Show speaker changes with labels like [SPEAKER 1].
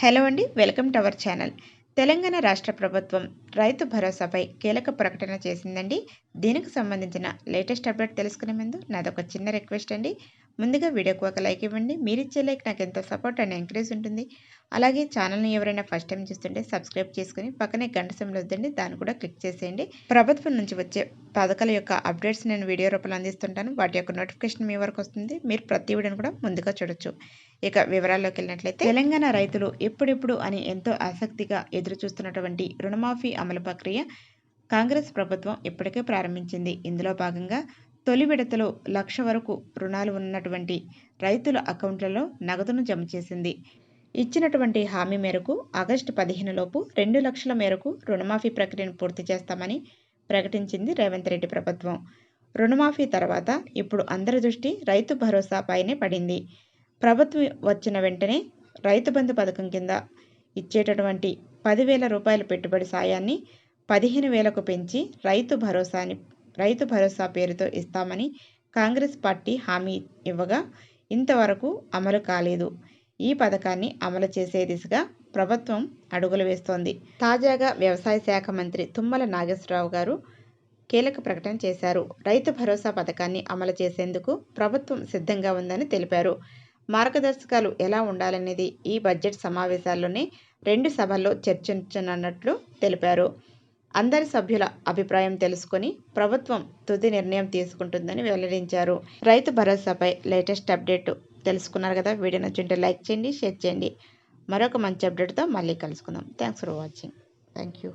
[SPEAKER 1] Hello అండి welcome to our channel. Telangana రాష్ట్ర ప్రభుత్వం రైతు భరోసాపై కీలక ప్రకటన చేసిందండి. దీనికి సంబంధించిన లేటెస్ట్ అప్డేట్ తెలుసుకునే ముందు నాదొక చిన్న రిక్వెస్ట్ అండి. ముందుగా వీడియోకి ఒక లైక్ ఇవ్వండి. మీరు ఇచ్చే లైక్ నాకు ఎంతో సపోర్ట్ అండ్ ఎంకరేజ్ ఉంటుంది. అలాగే ఛానల్ని ఎవరైనా ఫస్ట్ టైం చూస్తుంటే సబ్స్క్రైబ్ చేసుకుని పక్కనే గంట సమయంలో వద్దండి. దాన్ని కూడా క్లిక్ చేసేయండి. ప్రభుత్వం నుంచి వచ్చే పథకాల యొక్క అప్డేట్స్ నేను వీడియో రూపంలో అందిస్తుంటాను. వాటి యొక్క నోటిఫికేషన్ మీ వరకు వస్తుంది. మీరు ప్రతి వీడియోని కూడా ముందుగా చూడొచ్చు. ఇక వివరాల్లోకి వెళ్ళినట్లయితే తెలంగాణ రైతులు ఎప్పుడెప్పుడు అని ఎంతో ఆసక్తిగా ఎదురు చూస్తున్నటువంటి రుణమాఫీ అమలు ప్రక్రియ కాంగ్రెస్ ప్రభుత్వం ఇప్పటికే ప్రారంభించింది. ఇందులో భాగంగా తొలి విడతలో లక్ష వరకు రుణాలు ఉన్నటువంటి రైతుల అకౌంట్లలో నగదును జమ చేసింది. ఇచ్చినటువంటి హామీ మేరకు ఆగస్టు పదిహేను లోపు రెండు లక్షల మేరకు రుణమాఫీ ప్రక్రియను పూర్తి చేస్తామని ప్రకటించింది రేవంత్ రెడ్డి ప్రభుత్వం. రుణమాఫీ తర్వాత ఇప్పుడు అందరి దృష్టి రైతు భరోసా పైనే పడింది. ప్రభుత్వం వచ్చిన వెంటనే రైతు బంధు పథకం కింద ఇచ్చేటటువంటి పదివేల రూపాయల పెట్టుబడి సాయాన్ని పదిహేను వేలకు పెంచి రైతు భరోసాని రైతు భరోసా పేరుతో ఇస్తామని కాంగ్రెస్ పార్టీ హామీ ఇవ్వగా ఇంతవరకు అమలు కాలేదు. ఈ పథకాన్ని అమలు చేసే దిశగా ప్రభుత్వం అడుగులు వేస్తోంది. తాజాగా వ్యవసాయ శాఖ మంత్రి తుమ్మల నాగేశ్వరరావు గారు కీలక ప్రకటన చేశారు. రైతు భరోసా పథకాన్ని అమలు చేసేందుకు ప్రభుత్వం సిద్ధంగా ఉందని తెలిపారు. మార్గదర్శకాలు ఎలా ఉండాలనేది ఈ బడ్జెట్ సమావేశాల్లోనే రెండు సభల్లో చర్చించనున్నట్లు తెలిపారు. అందరి సభ్యుల అభిప్రాయం తెలుసుకుని ప్రభుత్వం తుది నిర్ణయం తీసుకుంటుందని వెల్లడించారు. రైతు భరోసాపై లేటెస్ట్ అప్డేట్ తెలుసుకున్నారు కదా. వీడియో నచ్చుంటే లైక్ చేయండి షేర్ చేయండి. మరొక మంచి అప్డేట్తో మళ్ళీ కలుసుకుందాం. Thanks for watching thank you